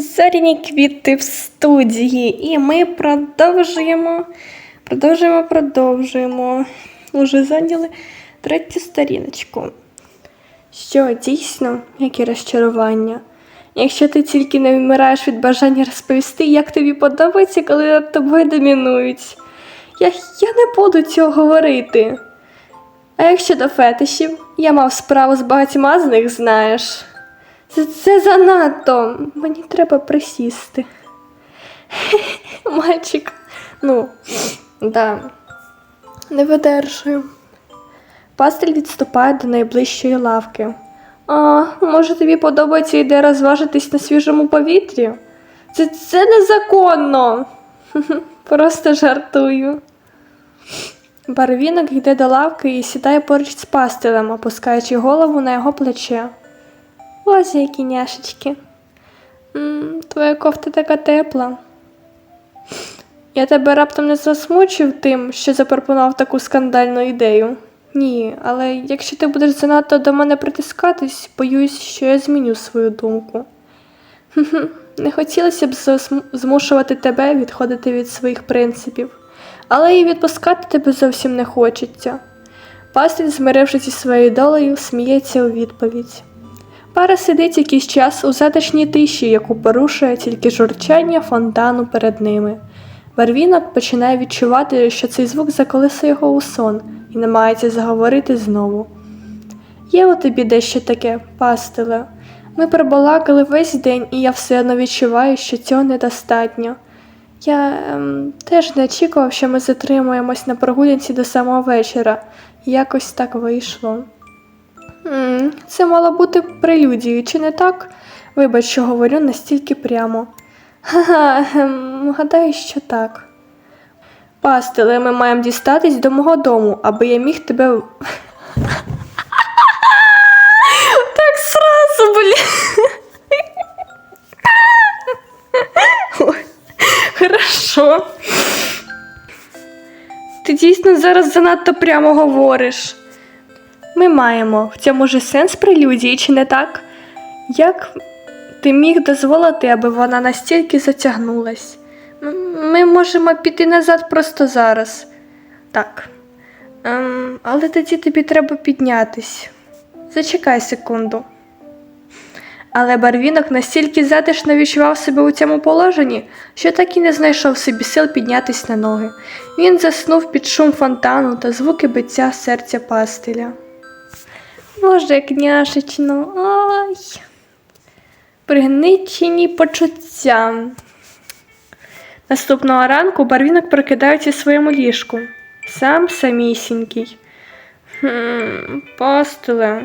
Зоряні квіти в студії, і ми продовжуємо, продовжуємо, продовжуємо. Уже зайняли третю сторіночку. Що, дійсно, які розчарування? Якщо ти тільки не вмираєш від бажання розповісти, як тобі подобається, коли над тобою домінують. Я, я не буду цього говорити. А як щодо фетишів, я мав справу з багатьма з них, знаєш. Це, це занадто. Мені треба присісти. Мальчик, ну, да, не видержую. Пастель відступає до найближчої лавки. А, може, тобі подобається ідея розважитись на свіжому повітрі? Це, це незаконно. Просто жартую. Барвінок йде до лавки і сідає поруч з пастелем, опускаючи голову на його плече. Ось які няшечки. м твоя кофта така тепла. Я тебе раптом не засмучив тим, що запропонував таку скандальну ідею. Ні, але якщо ти будеш занадто до мене притискатись, боюсь, що я зміню свою думку. Не хотілося б змушувати тебе відходити від своїх принципів, але і відпускати тебе зовсім не хочеться. Пастель, змирившись зі своєю долею, сміється у відповідь. Пара сидить якийсь час у затишній тиші, яку порушує тільки журчання фонтану перед ними. Барвінок починає відчувати, що цей звук заколисує його у сон і намагається заговорити знову. Є у тобі дещо таке, пастеле. Ми пробалакали весь день, і я все одно відчуваю, що цього недостатньо. Я ем, теж не очікував, що ми затримуємось на прогулянці до самого вечора. Якось так вийшло. Це мало бути прелюдією, чи не так? Вибач, що говорю настільки прямо. Ха-ха, гадаю, що так. Пастеле, ми маємо дістатись до мого дому, аби я міг тебе. Так сразу, блін. Хорошо. Ти дійсно зараз занадто прямо говориш. Ми маємо в цьому ж сенс прелюдії, чи не так? Як ти міг дозволити, аби вона настільки затягнулась? Ми можемо піти назад просто зараз. Так. Ем, але тоді тобі треба піднятись. Зачекай секунду. Але барвінок настільки затишно відчував себе у цьому положенні, що так і не знайшов собі сил піднятись на ноги. Він заснув під шум фонтану та звуки биття серця пастеля. Боже, як няшечно, ай. Пригничені почуття. Наступного ранку барвінок прокидається в своєму ліжку. Сам самісінький. Хм, пастеле.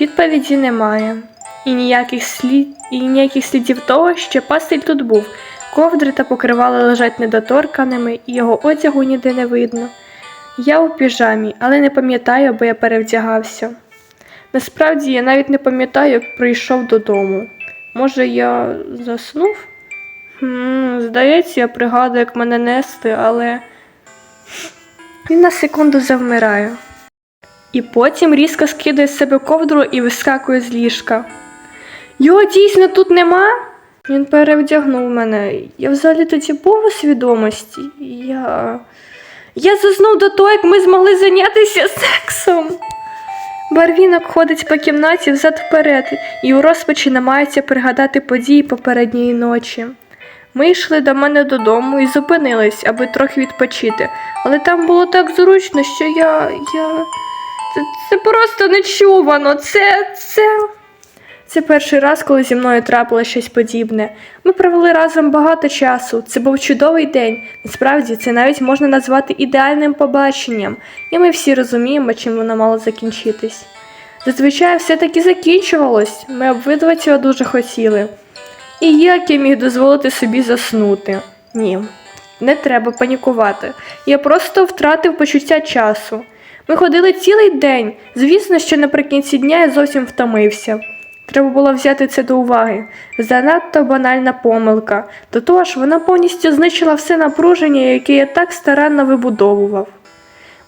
Відповіді немає. І ніяких, слід... і ніяких слідів того, що пастель тут був. Ковдри та покривала лежать недоторканими, і його одягу ніде не видно. Я у піжамі, але не пам'ятаю, бо я перевдягався. Насправді я навіть не пам'ятаю, як прийшов додому. Може, я заснув? Хм, здається, я пригадую, як мене нести, але. Він на секунду завмирає. І потім різко скидає з себе ковдру і вискакує з ліжка. Його дійсно тут нема? Він перевдягнув мене. Я взагалі тоді був у свідомості. Я. Я заснув до того, як ми змогли зайнятися сексом. Барвінок ходить по кімнаті взад вперед і у розпачі намагається пригадати події попередньої ночі. Ми йшли до мене додому і зупинились, аби трохи відпочити, але там було так зручно, що я. я... Це, це просто нечувано. Це. це. Це перший раз, коли зі мною трапилось щось подібне. Ми провели разом багато часу. Це був чудовий день. Насправді це навіть можна назвати ідеальним побаченням, і ми всі розуміємо, чим воно мало закінчитись. Зазвичай все таки закінчувалось, ми обидва цього дуже хотіли. І як я міг дозволити собі заснути? Ні, не треба панікувати. Я просто втратив почуття часу. Ми ходили цілий день. Звісно, що наприкінці дня я зовсім втомився. Треба було взяти це до уваги. Занадто банальна помилка. До того ж, вона повністю знищила все напруження, яке я так старанно вибудовував.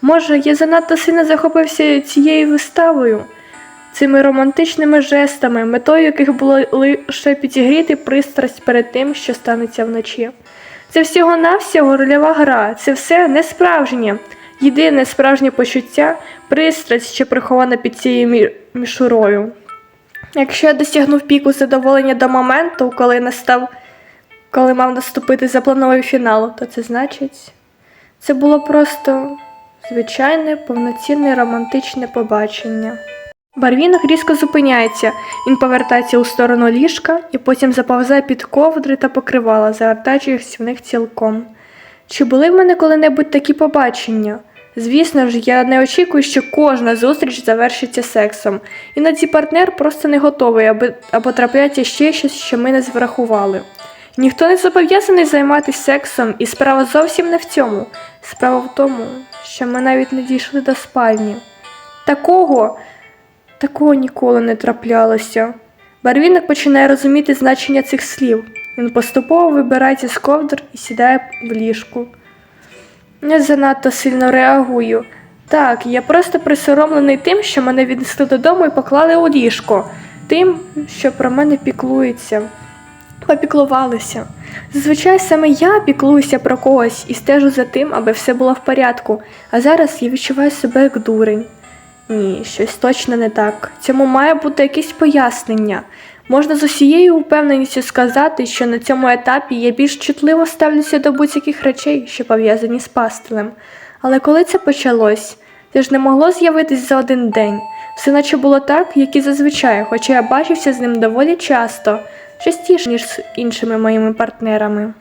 Може, я занадто сильно захопився цією виставою? цими романтичними жестами, метою яких було лише підігріти пристрасть перед тим, що станеться вночі. Це всього-навсього рольова гра, це все не справжнє. Єдине справжнє почуття пристрасть, що прихована під цією мішурою. Якщо я досягнув піку задоволення до моменту, коли настав, коли мав наступити заплановий фінал, то це значить, це було просто звичайне, повноцінне романтичне побачення. Барвінок різко зупиняється, він повертається у сторону ліжка і потім заповзає під ковдри та покривала, загортаючись в них цілком. Чи були в мене коли-небудь такі побачення? Звісно ж, я не очікую, що кожна зустріч завершиться сексом. Іноді партнер просто не готовий, аби, або трапляється ще щось, що ми не врахували. Ніхто не зобов'язаний займатися сексом, і справа зовсім не в цьому. Справа в тому, що ми навіть не дійшли до спальні. Такого, такого ніколи не траплялося. Барвінок починає розуміти значення цих слів. Він поступово вибирається з ковдр і сідає в ліжку. Не занадто сильно реагую. Так, я просто присоромлений тим, що мене віднесли додому і поклали у ліжко, тим, що про мене піклується. Попіклувалися. Зазвичай саме я піклуюся про когось і стежу за тим, аби все було в порядку, а зараз я відчуваю себе як дурень. Ні, щось точно не так. Цьому має бути якесь пояснення. Можна з усією впевненістю сказати, що на цьому етапі я більш чутливо ставлюся до будь-яких речей, що пов'язані з пастилем. Але коли це почалось, це ж не могло з'явитись за один день. Все наче було так, як і зазвичай, хоча я бачився з ним доволі часто, частіше, ніж з іншими моїми партнерами.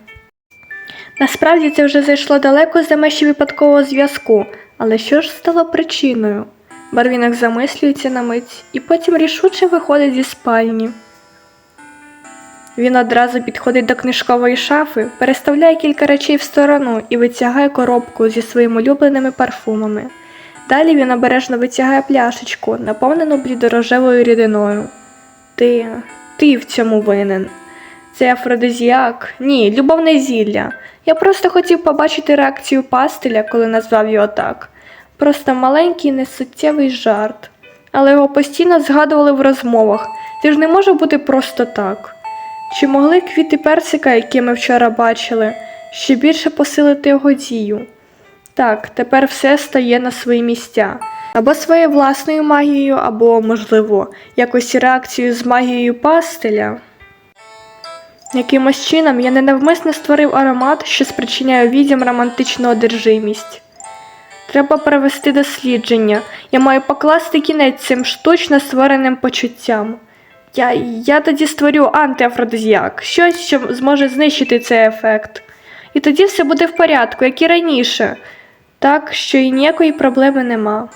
Насправді це вже зайшло далеко за межі випадкового зв'язку, але що ж стало причиною? Барвінок замислюється на мить і потім рішуче виходить зі спальні. Він одразу підходить до книжкової шафи, переставляє кілька речей в сторону і витягає коробку зі своїми улюбленими парфумами. Далі він обережно витягає пляшечку, наповнену блідорожевою рідиною. Ти, ти в цьому винен. Це афродизіак? Ні, любовне зілля. Я просто хотів побачити реакцію пастеля, коли назвав його так. Просто маленький несуттєвий жарт. Але його постійно згадували в розмовах. Це ж не може бути просто так. Чи могли квіти персика, які ми вчора бачили, ще більше посилити його дію? Так, тепер все стає на свої місця. Або своєю власною магією, або, можливо, якось реакцією з магією пастеля. Якимось чином я ненавмисно створив аромат, що спричиняє відьом романтичну одержимість. Треба провести дослідження. Я маю покласти кінець цим штучно створеним почуттям. Я, я тоді створю антиафродизіак, щось, що зможе знищити цей ефект. І тоді все буде в порядку, як і раніше, так що і ніякої проблеми нема.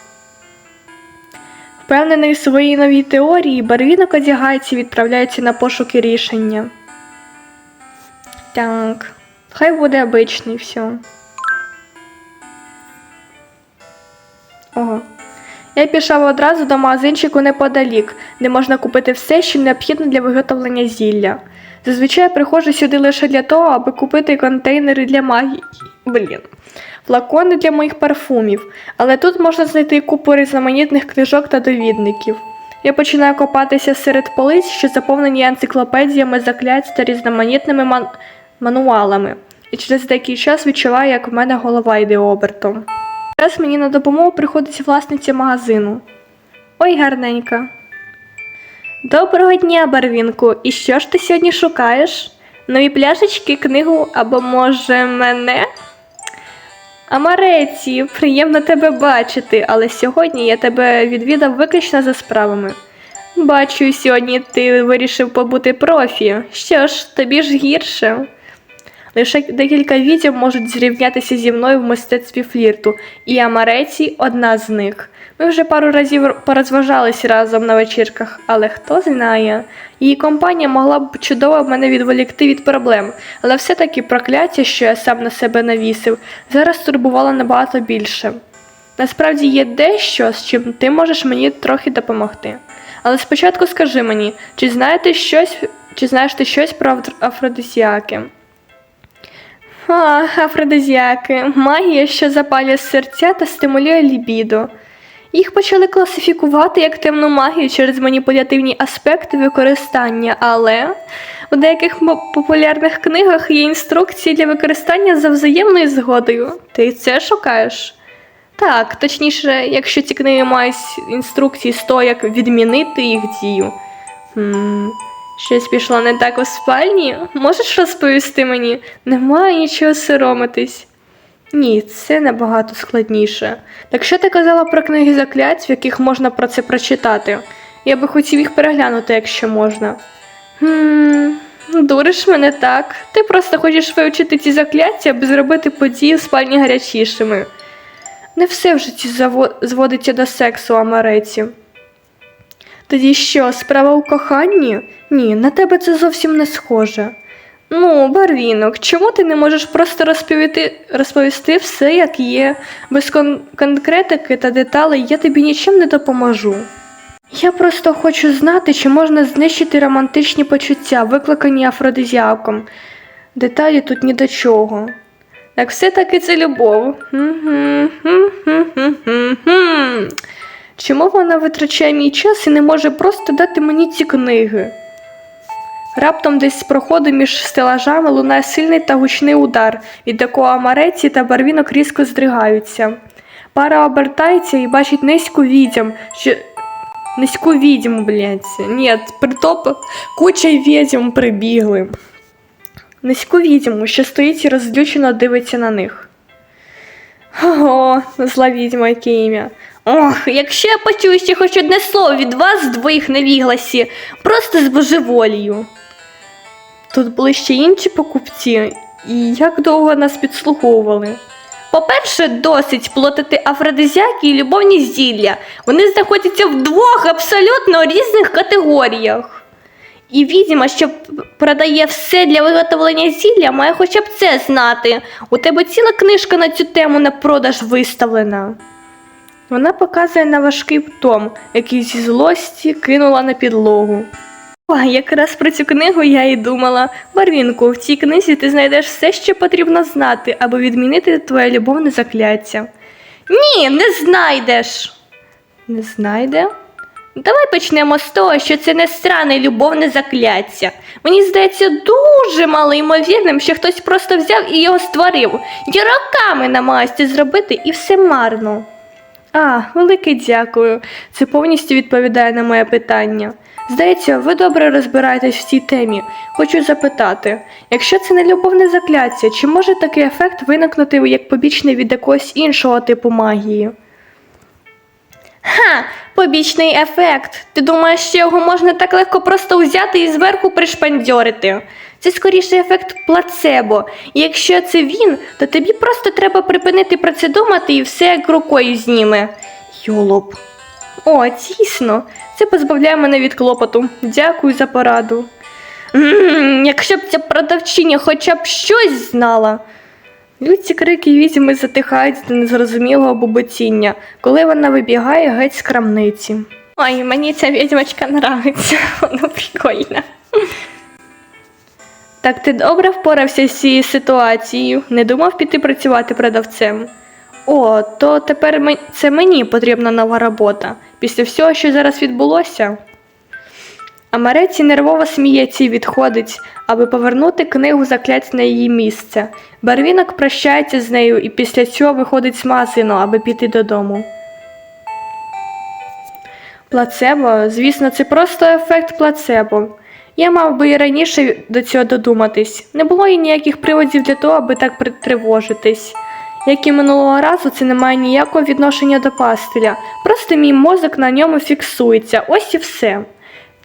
Впевнений в своїй новій теорії, барвінок одягається і відправляється на пошуки рішення. Так, хай буде обичний все. Ого. Я пішов одразу до магазинчику неподалік, де можна купити все, що необхідно для виготовлення зілля. Зазвичай я приходжу сюди лише для того, аби купити контейнери для магії. Блін. Флакони для моїх парфумів, але тут можна знайти купу різноманітних книжок та довідників. Я починаю копатися серед полиць, що заповнені енциклопедіями заклять та різноманітними ман- мануалами, і через деякий час відчуваю, як в мене голова йде обертом. Зараз мені на допомогу приходить власниця магазину. Ой, гарненька. Доброго дня, Барвінку. І що ж ти сьогодні шукаєш? Нові пляшечки, книгу або, може, мене? Амареці, приємно тебе бачити, але сьогодні я тебе відвідав виключно за справами. Бачу, сьогодні ти вирішив побути профі. Що ж, тобі ж гірше. Лише декілька відьом можуть зрівнятися зі мною в мистецтві флірту, і Амареці одна з них. Ми вже пару разів порозважались разом на вечірках, але хто знає, її компанія могла б чудово мене відволікти від проблем, але все-таки прокляття, що я сам на себе навісив, зараз турбувало набагато більше. Насправді є дещо, з чим ти можеш мені трохи допомогти. Але спочатку скажи мені, чи знаєте щось, чи знаєш ти щось про афр- афродисіаки? А, афродизіаки, магія, що запалює серця та стимулює лібідо. Їх почали класифікувати як темну магію через маніпулятивні аспекти використання, але у деяких популярних книгах є інструкції для використання за взаємною згодою. Ти це шукаєш? Так, точніше, якщо ці книги мають інструкції з того, як відмінити їх дію. Хм, щось пішло не так у спальні? Можеш розповісти мені? Немає нічого соромитись. Ні, це набагато складніше. Так що ти казала про книги заклять, в яких можна про це прочитати? Я би хотів їх переглянути, якщо можна. Хм, дуриш мене так. Ти просто хочеш вивчити ці закляття, аби зробити події в спальні гарячішими. Не все в житті зводиться до сексу, Амареці. Тоді що, справа у коханні? Ні, на тебе це зовсім не схоже. Ну, Барвінок, чому ти не можеш просто розповісти, розповісти все, як є? Без кон- конкретики та деталей я тобі нічим не допоможу. Я просто хочу знати, чи можна знищити романтичні почуття, викликані афродизіаком. Деталі тут ні до чого. Так все-таки це любов. Чому вона витрачає мій час і не може просто дати мені ці книги? Раптом десь з проходу між стелажами лунає сильний та гучний удар, від якого амареці та барвінок різко здригаються. Пара обертається і бачить низьку відьм, що. Низьку відьму, блядь. Ні, притоп куча відьм прибігли. Низьку відьму, що стоїть і розлючено дивиться на них. Ого, зла відьма, ім'я. Ох, якщо я почую ще хоч одне слово від вас двоїх невігласі, просто з божеволію. Тут були ще інші покупці, і як довго нас підслуговували. По-перше, досить платити афродизіаки і любовні зілля. Вони знаходяться в двох абсолютно різних категоріях. І відьма, що продає все для виготовлення зілля, має хоча б це знати. У тебе ціла книжка на цю тему на продаж виставлена. Вона показує на важкий том, який зі злості кинула на підлогу. О, якраз про цю книгу я і думала. Барвінку, в цій книзі ти знайдеш все, що потрібно знати, аби відмінити твоє любовне закляття. Ні, не знайдеш. Не знайде? Давай почнемо з того, що це не странне любовне закляття. Мені здається дуже малоймовірним, що хтось просто взяв і його створив. Я роками намагаюся зробити і все марно. А, велике дякую. Це повністю відповідає на моє питання. Здається, ви добре розбираєтесь в цій темі. Хочу запитати, якщо це не любовне закляття, чи може такий ефект виникнути як побічний від якогось іншого типу магії? Ха, побічний ефект. Ти думаєш, що його можна так легко просто взяти і зверху пришпандьорити? Це скоріше ефект плацебо. І якщо це він, то тобі просто треба припинити про це думати і все як рукою зніме. Йолоп. О, дійсно, це позбавляє мене від клопоту. Дякую за пораду. м якщо б ця продавчиня хоча б щось знала. Люці крики відьми затихають до незрозумілого буботіння, коли вона вибігає геть з крамниці. Ой, мені ця відьмачка нравиться, вона прикольна. Так ти добре впорався з цією ситуацією, не думав піти працювати продавцем. О, то тепер це мені потрібна нова робота. Після всього, що зараз відбулося. Амареці нервово сміється і відходить, аби повернути книгу заклять на її місце. Барвінок прощається з нею і після цього виходить з магазину, аби піти додому. Плацебо, звісно, це просто ефект плацебо. Я мав би і раніше до цього додуматись. Не було і ніяких приводів для того, аби так притривожитись. Як і минулого разу, це не має ніякого відношення до пастеля. Просто мій мозок на ньому фіксується. Ось і все.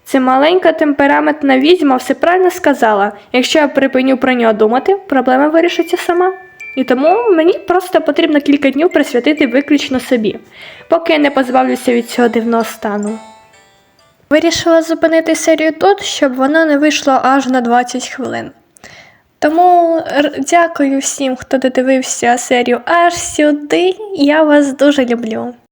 Це маленька темпераментна відьма все правильно сказала. Якщо я припиню про нього думати, проблема вирішиться сама. І тому мені просто потрібно кілька днів присвятити виключно собі, поки я не позбавлюся від цього дивного стану. Вирішила зупинити серію тут, щоб вона не вийшла аж на 20 хвилин. Тому дякую всім, хто додивився серію аж сюди. Я вас дуже люблю.